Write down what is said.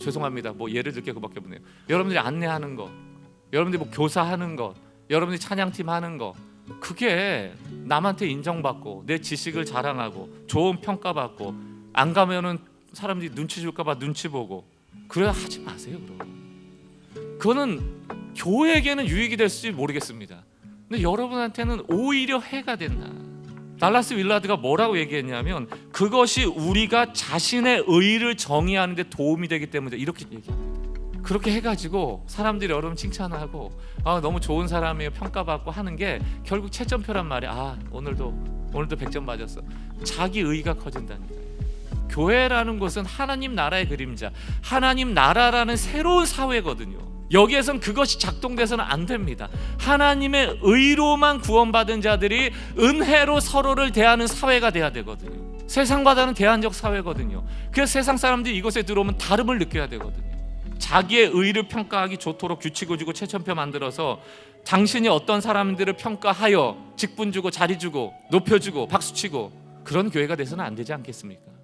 죄송합니다. 뭐 예를 들게 그밖에 없네요. 여러분들이 안내하는 거, 여러분들이 뭐 교사하는 거, 여러분들이 찬양팀 하는 거, 그게 남한테 인정받고 내 지식을 자랑하고 좋은 평가받고 안 가면은 사람들이 눈치 줄까봐 눈치 보고 그래야 하지 마세요. 그럼 그거는 교회에게는 유익이 될지 모르겠습니다. 근데 여러분한테는 오히려 해가 된다. 달라스 윌라드가 뭐라고 얘기했냐면 그것이 우리가 자신의 의를 정의하는 데 도움이 되기 때문에 이렇게 얘기합니다. 그렇게 해가지고 사람들이 여러분 칭찬하고 아 너무 좋은 사람이에요 평가받고 하는 게 결국 채점표란 말이야. 아 오늘도 오늘도 100점 맞았어. 자기 의가 커진다니까. 교회라는 곳은 하나님 나라의 그림자, 하나님 나라라는 새로운 사회거든요. 여기에선 그것이 작동돼서는 안 됩니다. 하나님의 의로만 구원받은 자들이 은혜로 서로를 대하는 사회가 돼야 되거든요. 세상과다는 대안적 사회거든요. 그래서 세상 사람들이 이곳에 들어오면 다름을 느껴야 되거든요. 자기의 의를 평가하기 좋도록 규칙을 주고 최천표 만들어서 당신이 어떤 사람들을 평가하여 직분 주고 자리 주고 높여 주고 박수 치고 그런 교회가 돼서는 안 되지 않겠습니까?